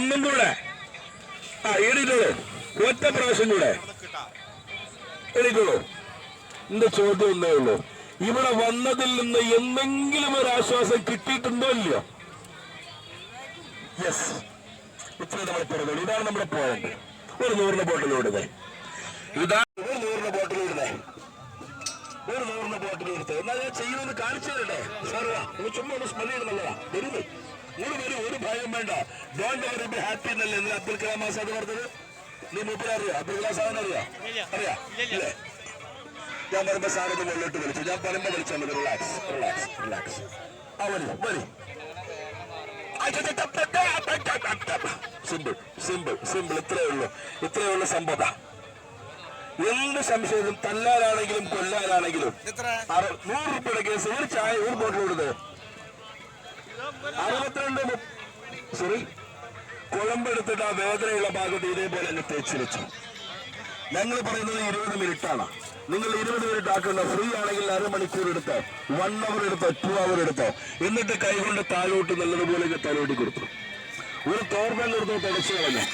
ഒന്നും കൂടെ. ആ എണീറ്റോളൂ ഒറ്റ പ്രാവശ്യം കൂടെ. എണീറ്റോളൂ എന്റെ ചോദ്യം ഒന്നേ ഉള്ളൂ. ഇവിടെ വന്നതിൽ നിന്ന് എന്തെങ്കിലും ഒരു ആശ്വാസം കിട്ടിയിട്ടുണ്ടോ ഇല്ലയോ? യെസ് ഇത്ര നമ്മൾ പറഞ്ഞു. ഇതാണ് നമ്മുടെ പോയിന്റ് ഒരു നൂറിന് ബോട്ടിലൂടെ ഇതാണ് ഒരു നൂറിന് ബോട്ടിലൂടെ ഒരു നൂറിന് ബോട്ടിലെടുത്ത് എന്നാൽ ഞാൻ ചെയ്യുന്നത് കാണിച്ചു തരട്ടെ? സാർ ചുമ്മാ ഒന്ന് സ്മെല്ലാ ചെയ്യുന്നുള്ളതാ വരുന്നു. നിങ്ങൾ വരും ഒരു ഭയം വേണ്ട. ഡോണ്ട് എവർ ബി ഹാപ്പി എന്നല്ലേ നിങ്ങൾ അബ്ദുൽ കലാം ആസാദ് പറഞ്ഞത്? നീ മൂപ്പര അറിയോ? അബ്ദുൽ കലാം സാറിനെ അറിയോ? അറിയാ? ഇല്ലേ ഞാൻ പറയുമ്പോ സാറിന് മുകളിലോട്ട് വിളിച്ചു. ഞാൻ പറയുമ്പോ വിളിച്ചാൽ മതി. റിലാക്സ് റിലാക്സ് റിലാക്സ് ആ വരി വരി. സിമ്പിൾ സിമ്പിൾ സിമ്പിൾ ഇത്രയേ ഉള്ളൂ. ഇത്രയേ ഉള്ളൂ സംഭവം. എന്ത് സംശയത്തിലും തല്ലാനാണെങ്കിലും കൊല്ലാനാണെങ്കിലും. നൂറ് റുപ്യയുടെ കേസ്. ഒരു ചായ ഒരു ബോട്ടിൽ കൊടുത്ത് അറുപത്തിരണ്ട് സോറി കുഴമ്പെടുത്തിട്ട് ആ വേദനയുള്ള ഭാഗത്ത് ഇതേപോലെ തന്നെ തേച്ച് വെച്ചു. ഞങ്ങൾ പറയുന്നത് ഇരുപത് മിനിറ്റാണ്. നിങ്ങൾ ഇരുപത് മിനിറ്റ് ആക്കുന്ന ഫ്രീ ആണെങ്കിൽ അരമണിക്കൂർ എടുത്തോ. വൺ അവർ എടുത്തോ. ടു അവർ എടുത്തോ. എന്നിട്ട് കൈകൊണ്ട് താഴോട്ട് നല്ലതുപോലെ തലോട്ടി കൊടുത്തു. ഒരു തോർബൽ എടുത്തോ തുടച്ചു കളഞ്ഞു.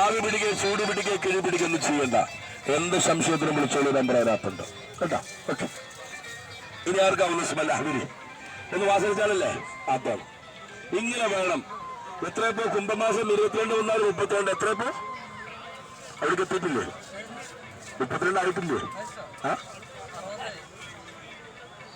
ആവി പിടിക്കുക ചൂട് പിടിക്കുക കിഴി പിടിക്കൊന്നും ചെയ്യണ്ട. എന്ത് സംശയത്തിനും വിളിച്ചോളൂ നമ്പർ അതിനകത്തുണ്ട് കേട്ടോ? ഓക്കെ ഇനി ആർക്കാവുന്ന സ്മെല്ല ഹബിരി ഒന്ന് വാസനിച്ചാലല്ലേ അതാണ് ഇങ്ങനെ വേണം. എത്രയപ്പോ? കുംഭമാസം ഇരുപത്തിരണ്ട് വന്നാൽ മുപ്പത്തിരണ്ട്. എത്രയപ്പോ? അവിടേക്ക് എത്തിയിട്ടില്ലേ? മുപ്പത്തിരണ്ട് ആയിട്ടില്ലേ? ആ?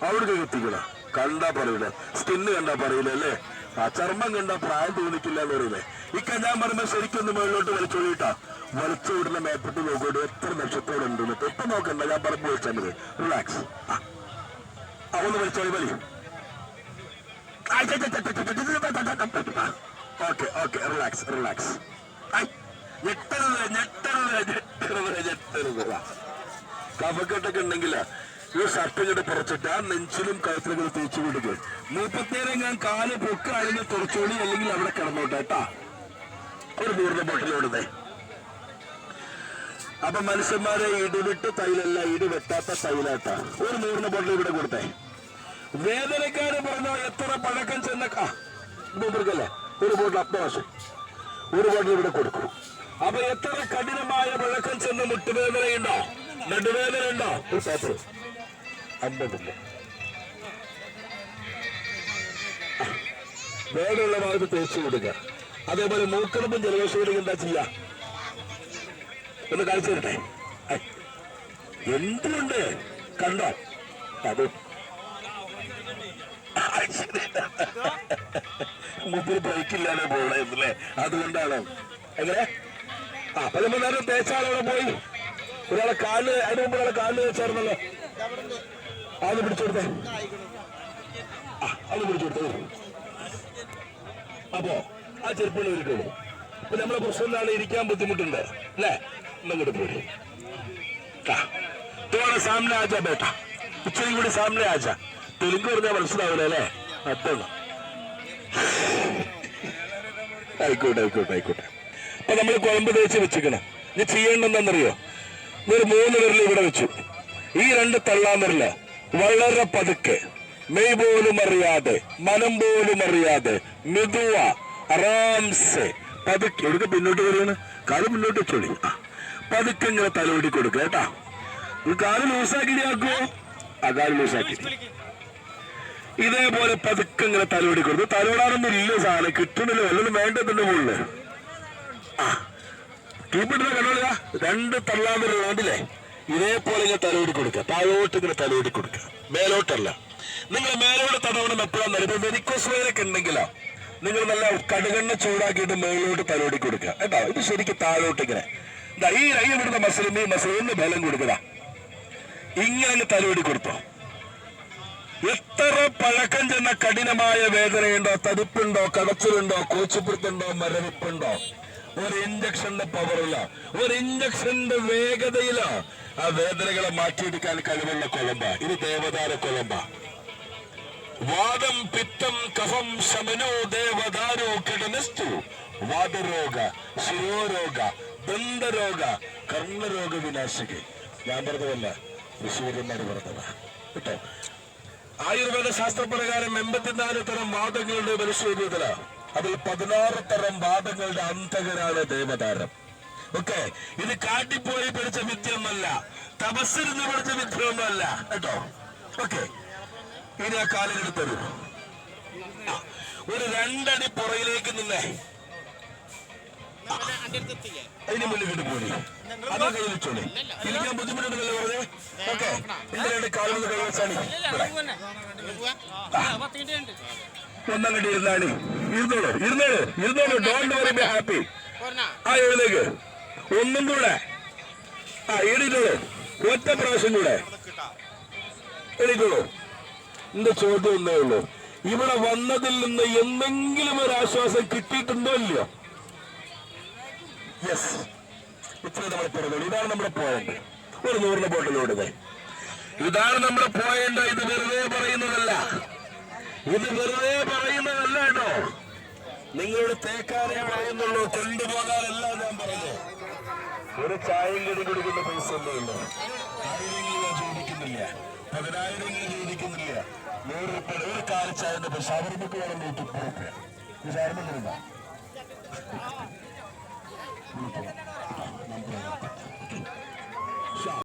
അവിടേക്ക് എത്തിക്കണ കണ്ടാ പറയില്ല സ്കിന്ന് കണ്ടാ പറയില്ല അല്ലേ? ആ ചർമ്മം കണ്ടാ പ്രായം തോന്നിക്കില്ല എന്ന് പറയില്ലേ ഇക്ക ഞാൻ പറയുമ്പോ ശരിക്കൊന്ന് മുകളിലോട്ട് വലിച്ചോടിയിട്ടാ. വലിച്ചു വിടുന്ന മേപ്പിട്ട് നോക്കിയിട്ട് എത്ര നക്ഷത്രം ഉണ്ട് ഇപ്പൊ നോക്കണ്ട ഞാൻ പറഞ്ഞു വെച്ചാൽ റിലാക്സ് അവന്ന് വലിച്ചോളി വലി. ഓക്കെ ഓക്കെ റിലാക്സ് റിലാക്സ് ഞെട്ടരുത് ഞെട്ടരുത് ഞെട്ടരുത് ഞെട്ടരുത്. കഫക്കെട്ടൊക്കെ ഉണ്ടെങ്കിൽ ഈ ഷർട്ട് ഇങ്ങോട്ട് പുറച്ചിട്ട് ആ നെഞ്ചിലും കഴുത്തിലും തേച്ചു കൊടുക്കുക മുപ്പത്തേരം ഞാൻ കാൽ പൊക്ക് അഴിഞ്ഞ് തുറച്ചോളി അല്ലെങ്കിൽ അവിടെ കിടന്നോട്ടെ കേട്ടാ. ഒരു നൂറിന്റെ ബോട്ടിലോടുന്നേ അപ്പൊ മനുഷ്യന്മാരെ ഇടിവിട്ട് തൈലല്ല ഇടി വെട്ടാത്ത തൈലാട്ട. ഒരു നൂറിന്റെ ബോട്ടിൽ ഇവിടെ കൊടുത്തേ. വേദനക്കാര് പറഞ്ഞ എത്ര പഴക്കം ചെന്നക്കാ മൂപ്പർക്കല്ലേ ഒരു ബോട്ടിൽ അപ്രാവശ്യം ഒരു ബോട്ടിൽ ഇവിടെ കൊടുക്കും. അപ്പൊ എത്ര കഠിനമായ പഴക്കം ചെന്ന് മുട്ടുവേദനയുണ്ടോ? നടുവേദന ഉണ്ടോ ഒരു അമ്പതില്ല വേദനയുള്ള ഭാഗത്ത് തേച്ചു കൊടുക്കുക. അതേപോലെ മൂക്കടപ്പും ജലദോഷവും എന്താ ചെയ്യാ? ഒന്ന് കാണിച്ചു തരട്ടെ? എന്തുണ്ട് കണ്ടോ? അത് മുപ്പിൽ ബ്രേക്കില്ലാതെ പോകണല്ലേ അതുകൊണ്ടാണ്. എങ്ങനെ? ആ നമ്മൾ നേരം തേച്ചാളവിടെ പോയി. ഒരാളെ കാൽ അതിന് മുമ്പ് ഒരാളെ കാൽ വെച്ചായിരുന്നല്ലോ അത് പിടിച്ചെടുത്തേ ആ അത് പിടിച്ചെടുത്തേ അപ്പോ ആ ചെരുപ്പുകൾ ഇരിക്കുള്ളൂ അപ്പൊ നമ്മളെ പ്രശ്നം ഇരിക്കാൻ ബുദ്ധിമുട്ടുണ്ട്. അല്ലേ? ഇന്നങ്ങോട്ട് പോയി തോടെ സാമനെ ബേട്ട. ഇച്ചിരി കൂടി സാമനെ തെലുങ്ക് പറഞ്ഞാൽ മനസ്സിലാവില്ല അല്ലേ? അതാണ്. ആയിക്കോട്ടെ ആയിക്കോട്ടെ ആയിക്കോട്ടെ. അപ്പൊ നമ്മൾ കുഴമ്പ് തേച്ച് വെച്ചിക്കണം ഇത് ചെയ്യേണ്ടെന്നറിയോ ഒരു മൂന്ന് വിരൽ ഇവിടെ വെച്ചു. ഈ രണ്ട് തള്ളാൻ വിരൽ വളരെ പതുക്കെ. മെയ് പോലും അറിയാതെ മനം പോലും അറിയാതെ മെതുവ അറാംസെ പതുക്കെ. എവിടെ പിന്നോട്ട് വരികയാണ് കാൽ മുന്നോട്ട് വെച്ചോളി. പതുക്കെ ഇങ്ങനെ തലവെടി കൊടുക്കുക കേട്ടാ. കാൽ ലൂസാക്കി ആക്കുമോ ആ കാൽ ലൂസാക്കി. ഇതേപോലെ പതുക്കെ ഇങ്ങനെ തലോടി കൊടുത്തു തലോടാനൊന്നും ഇല്ല സാധനം. കിട്ടണില്ല വല്ലതും വേണ്ടതിന്റെ മുകളിൽ. ആ കണ്ടോളിയാ രണ്ട് കണ്ടില്ലേ ഇതേപോലെ ഇങ്ങനെ തലോടി കൊടുക്കുക. താഴോട്ട് ഇങ്ങനെ തലോടി കൊടുക്കുക. മേലോട്ടല്ല. നിങ്ങൾ മേലോട്ട് തടവണം എപ്പോഴാന്ന് ഇപ്പൊ മെനിക്കോസ് വേരൊക്കെ ഉണ്ടെങ്കിലോ? നിങ്ങൾ നല്ല കടുകണ്ണ ചൂടാക്കിയിട്ട് മേലോട്ട് തലോടി കൊടുക്കുക. കേട്ടോ? ഇത് ശരിക്കും താഴോട്ട് ഇങ്ങനെ. ഈ കൈ വിടുന്ന മസിലിന് ഈ മസിലിന് ബലം കൊടുക്കുക ഇങ്ങനെ തലോടി കൊടുത്തോ. എത്ര പഴക്കം ചെന്ന കഠിനമായ വേദനയുണ്ടോ? തടുപ്പുണ്ടോ? കടച്ചിലുണ്ടോ? കോച്ചിപ്പിടുത്തുണ്ടോ മരവിപ്പുണ്ടോ? ഒരു ഇഞ്ചക്ഷന്റെ പവറില്ല ഒരു ഇഞ്ചക്ഷന്റെ വേഗതയില ആ വേദനകളെ മാറ്റിയെടുക്കാൻ കഴിവുള്ള കൊലമ്പ ഇത് ദേവദാര കൊലമ്പ വാദം പിത്തം കഫം ശമനോ ദേവദാരോ കിടനസ്തു വാദരോഗ ശിരോരോഗ ദന്തരോഗ കർണരോഗ വിനാശികെ. ഞാൻ പറഞ്ഞതല്ല ഋഷിവരന്മാർ പറഞ്ഞതാ. കേട്ടോ? ആയുർവേദ ശാസ്ത്രപ്രകാരം എൺപത്തിനാല് തരം വാദങ്ങളുടെ മനുഷ്യരൂപത്തില അതിൽ പതിനാറ് തരം വാദങ്ങളുടെ അന്തകരാണ് ദേവതാരം ഓക്കെ ഇത് കാട്ടിപ്പോയി പഠിച്ച വിദ്യമല്ല തപസ്സിരുന്ന് പഠിച്ച വിദ്യമൊന്നുമല്ല കേട്ടോ? ഓക്കെ ഇനി ആ കാലുകൾ തരൂ. ഒരു രണ്ടടി പുറയിലേക്ക് നിന്നേ. അതിന് മുന്നിൽ കിട്ടി പോയി അത് കയ്യിൽ വെച്ചോളി. ഇരിക്കാൻ ബുദ്ധിമുട്ടുണ്ടല്ലോ പറഞ്ഞേ ഓക്കെ എന്റെ രണ്ട് കാലുകൾ കൈ വെച്ചാണ് ഒന്നാം കണ്ടി ഇരുന്നോളൂ ഇരുന്നോളൂ ഇരുന്നോളൂ. ഡോണ്ട് വറി ബി ഹാപ്പി ആ എഴുതേക്ക് ഒന്നും കൂടെ. ആ എഴുതിക്കോളൂ ഒറ്റ പ്രാവശ്യം കൂടെ. എഴുതിക്കോളൂ എന്റെ ചോദ്യം ഒന്നേ ഉള്ളൂ. ഇവിടെ വന്നതിൽ നിന്ന് എന്തെങ്കിലും ഒരു ആശ്വാസം കിട്ടിയിട്ടുണ്ടോ ഇല്ലയോ? യെസ് ഇത്ര നമ്മൾ പറഞ്ഞോളൂ ഇതാണ് നമ്മുടെ പോയിന്റ് ഒരു നൂറിന് ബോട്ടിലോടുന്നത് ഇതാണ് നമ്മുടെ പോയിന്റ് ഇത് വെറുതെ പറയുന്നതല്ല. ഇത് വെറുതെ പറയുന്നതല്ല കേട്ടോ. നിങ്ങളുടെ തേക്കാരെ പറയുന്നുള്ളൂ കൊണ്ടുപോകാനല്ല ഞാൻ പറഞ്ഞു ഒരു ചായയും കടി കുടിക്കുന്ന പൈസ ഒന്നുമില്ല ആയിരങ്ങൾ ചോദിക്കുന്നില്ല. പതിനായിരങ്ങൾ ചോദിക്കുന്നില്ല. നൂറ് രൂപ ഒരു കാല ചായന്റെ പൈസ അവർക്ക് വേണം നൂറ്റി മുപ്പത് രൂപ ഇത് ആരും